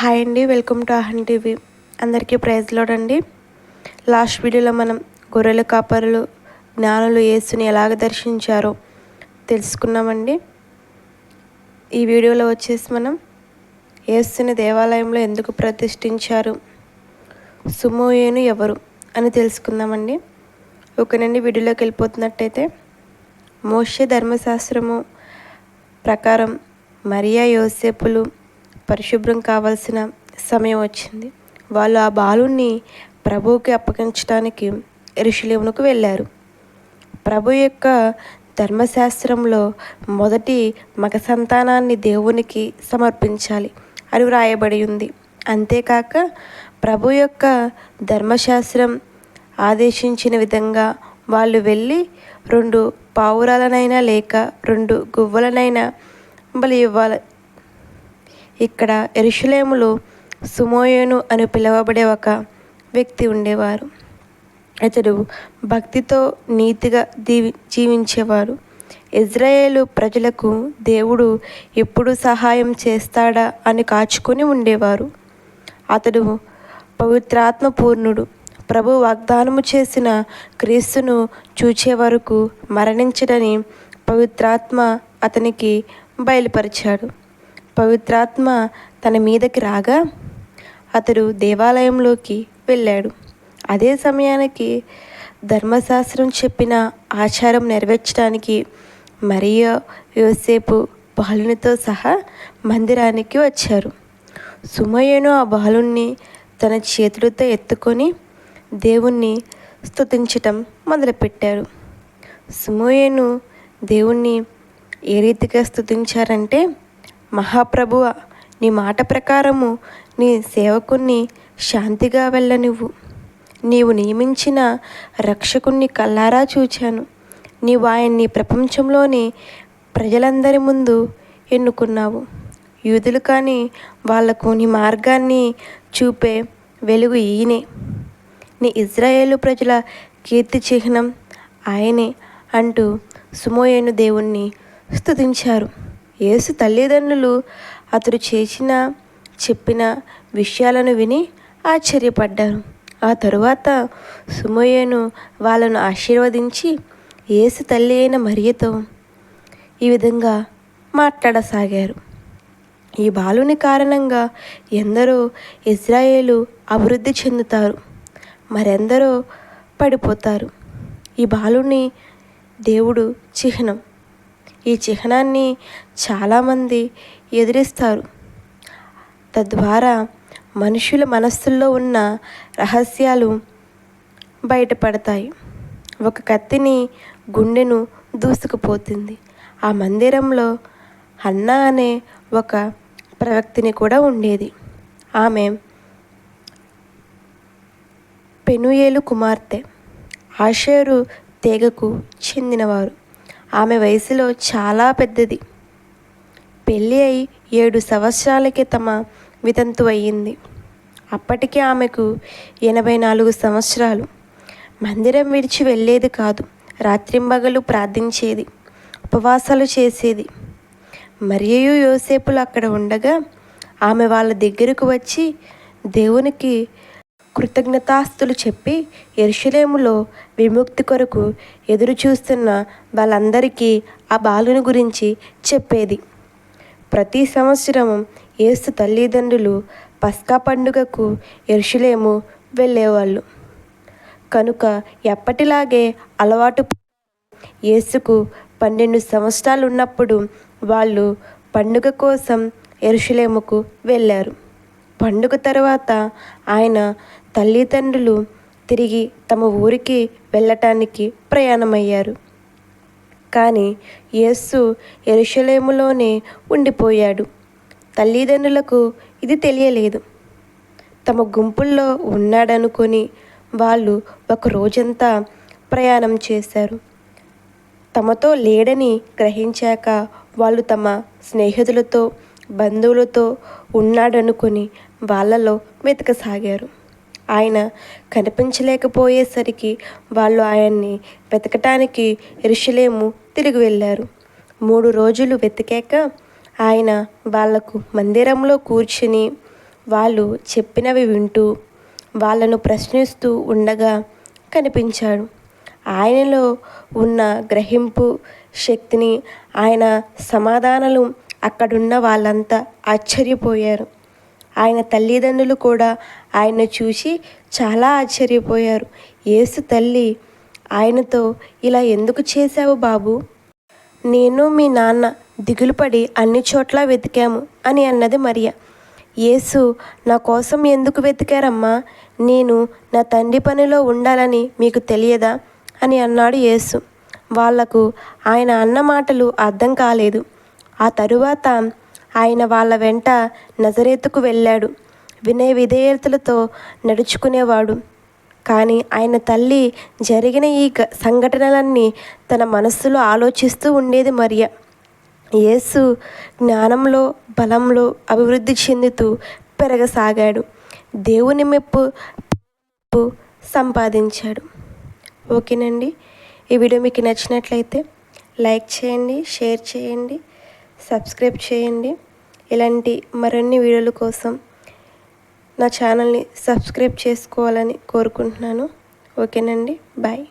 Hi అండి welcome to Ahan TV. అందరికీ praise Lord అండి. లాస్ట్ వీడియోలో మనం గొర్రెల కాపరులు జ్ఞానులు యేసుని ఎలాగ దర్శించారో తెలుసుకున్నామండి. ఈ వీడియోలో వచ్చేసి మనం యేసుని దేవాలయంలో ఎందుకు ప్రతిష్ఠించారు సుమోయేను ఎవరు అని తెలుసుకుందామండి. ఒకనండి వీడియోలోకి వెళ్ళిపోతున్నట్టయితే మోషే ధర్మశాస్త్రము ప్రకారం మరియా యోసేపులు పరిశుభ్రం కావాల్సిన సమయం వచ్చింది. వాళ్ళు ఆ బాలుణ్ణి ప్రభువుకి అప్పగించడానికి ఋషులేమునకు వెళ్ళారు. ప్రభు యొక్క ధర్మశాస్త్రంలో మొదటి మగ సంతానాన్ని దేవునికి సమర్పించాలి అని వ్రాయబడి ఉంది. అంతేకాక ప్రభు యొక్క ధర్మశాస్త్రం ఆదేశించిన విధంగా వాళ్ళు వెళ్ళి రెండు పావురాలనైనా లేక రెండు గువ్వలనైనా బలి ఇవ్వాలి ఇక్కడ ఎరుషులేములో సుమోయేను అని పిలువబడే ఒక వ్యక్తి ఉండేవారు. అతడు భక్తితో నీతిగా దీవి జీవించేవారు. ఇజ్రాయేలు ప్రజలకు దేవుడు ఎప్పుడు సహాయం చేస్తాడా అని కాచుకొని ఉండేవారు. అతడు పవిత్రాత్మ పూర్ణుడు ప్రభు వాగ్దానము చేసిన క్రీస్తును చూచే వరకు మరణించడని పవిత్రాత్మ అతనికి బయలుపరిచాడు. పవిత్రాత్మ తన మీదకి రాగా అతడు దేవాలయంలోకి వెళ్ళాడు. అదే సమయానికి ధర్మశాస్త్రం చెప్పిన ఆచారం నెరవేర్చడానికి మరియు యోసేపు బాలునితో సహా మందిరానికి వచ్చారు. సుమయ్యను ఆ బాలుణ్ణి తన చేతులతో ఎత్తుకొని దేవుణ్ణి స్థుతించటం మొదలుపెట్టారు. సుమోయేను దేవుణ్ణి ఏ రీతిగా స్థుతించారంటే మహాప్రభువ నీ మాట ప్రకారము నీ సేవకుణ్ణి శాంతిగా వెళ్ళనివ్వు. నీవు నియమించిన రక్షకుణ్ణి కల్లారా చూచాను. నీవు ఆయన్ని ప్రపంచంలోని ప్రజలందరి ముందు ఎన్నుకున్నావు. యూదులు కానీ వాళ్ళకు నీ మార్గాన్ని చూపే వెలుగు ఈయనే. నీ ఇజ్రాయేలు ప్రజల కీర్తి చిహ్నం ఆయనే అంటూ సుమోయేను దేవుణ్ణి స్తుతించారు. యేసు తల్లిదండ్రులు అతడు చేసిన చెప్పిన విషయాలను విని ఆశ్చర్యపడ్డారు. ఆ తరువాత సుమోయేను వాళ్ళను ఆశీర్వదించి యేసు తల్లి అయిన మరియతో ఈ విధంగా మాట్లాడసాగారు. ఈ బాలుని కారణంగా ఎందరో ఇజ్రాయేలు అభివృద్ధి చెందుతారు. మరెందరో పడిపోతారు. ఈ బాలుని దేవుడు చిహ్నం. ఈ చిహ్నాన్ని చాలామంది ఎదిరిస్తారు. తద్వారా మనుషుల మనస్సుల్లో ఉన్న రహస్యాలు బయటపడతాయి. ఒక కత్తిని గుండెను దూసుకుపోతుంది. ఆ మందిరంలో అన్న అనే ఒక ప్రవక్తిని కూడా ఉండేది. ఆమె పెనుయేలు కుమార్తె. ఆషేరు తెగకు చెందినవారు. ఆమె వయసులో చాలా పెద్దది. పెళ్ళి అయి ఏడు సంవత్సరాలకి తమ వితంతు అయ్యింది. అప్పటికే ఆమెకు ఎనభై నాలుగు సంవత్సరాలు. మందిరం విడిచి వెళ్ళేది కాదు. రాత్రింబగలు ప్రార్థించేది. ఉపవాసాలు చేసేది. మరియు యోసేపులు అక్కడ ఉండగా ఆమె వాళ్ళ దగ్గరకు వచ్చి దేవునికి కృతజ్ఞతాస్తులు చెప్పి ఎరుషలేములో విముక్తి కొరకు ఎదురు చూస్తున్న వాళ్ళందరికీ ఆ బాలుని గురించి చెప్పేది. ప్రతి సంవత్సరం ఏసు తల్లిదండ్రులు పస్కా పండుగకు ఎరుషులేము వెళ్ళేవాళ్ళు. కనుక ఎప్పటిలాగే అలవాటు ఏసుకు పన్నెండు సంవత్సరాలు ఉన్నప్పుడు వాళ్ళు పండుగ కోసం ఎరుషులేముకు వెళ్ళారు. పండుగ తర్వాత ఆయన తల్లిదండ్రులు తిరిగి తమ ఊరికి వెళ్ళటానికి ప్రయాణమయ్యారు. కానీ యేస్సు ఎరుషలేములోనే ఉండిపోయాడు. తల్లిదండ్రులకు ఇది తెలియలేదు. తమ గుంపుల్లో ఉన్నాడనుకొని వాళ్ళు ఒక రోజంతా ప్రయాణం చేశారు. తమతో లేడని గ్రహించాక వాళ్ళు తమ స్నేహితులతో బంధువులతో ఉన్నాడనుకొని వాళ్ళలో వెతకసాగారు. ఆయన కనిపించలేకపోయేసరికి వాళ్ళు ఆయన్ని వెతకటానికి ఎరుషలేము తిరిగి వెళ్ళారు. మూడు రోజులు వెతికాక ఆయన వాళ్ళకు మందిరంలో కూర్చుని వాళ్ళు చెప్పినవి వింటూ వాళ్ళను ప్రశ్నిస్తూ ఉండగా కనిపించాడు. ఆయనలో ఉన్న గ్రహింపు శక్తిని ఆయన సమాధానాలు అక్కడున్న వాళ్ళంతా ఆశ్చర్యపోయారు. ఆయన తల్లిదండ్రులు కూడా ఆయన చూసి చాలా ఆశ్చర్యపోయారు. యేసు తల్లి ఆయనతో ఇలా ఎందుకు చేశావు బాబు? నేను మీ నాన్న దిగులుపడి అన్ని చోట్ల వెతికాము అని అన్నది మరియ. యేసు నా కోసం ఎందుకు వెతికారమ్మా? నేను నా తండ్రి పనిలో ఉండాలని మీకు తెలియదా? అని అన్నాడు యేసు. వాళ్ళకు ఆయన అన్న మాటలు అర్థం కాలేదు. ఆ తరువాత ఆయన వాళ్ళ వెంట నజరేతుకు వెళ్ళాడు. వినయ విధేయతలతో నడుచుకునేవాడు. కానీ ఆయన తల్లి జరిగిన ఈ సంఘటనలన్నీ తన మనస్సులో ఆలోచిస్తూ ఉండేది మరియ. యేసు జ్ఞానంలో బలంలో అభివృద్ధి చెందుతూ పెరగసాగాడు. దేవుని మెప్పు సంపాదించాడు. ఓకేనండి? ఈ వీడియో మీకు నచ్చినట్లయితే లైక్ చేయండి షేర్ చేయండి. సబ్స్క్రైబ్ చేయండి. ఇలాంటి మరిన్ని వీడియోల కోసం నా ఛానల్ని సబ్స్క్రైబ్ చేసుకోవాలని కోరుకుంటున్నాను. ఓకేనండి. బాయ్.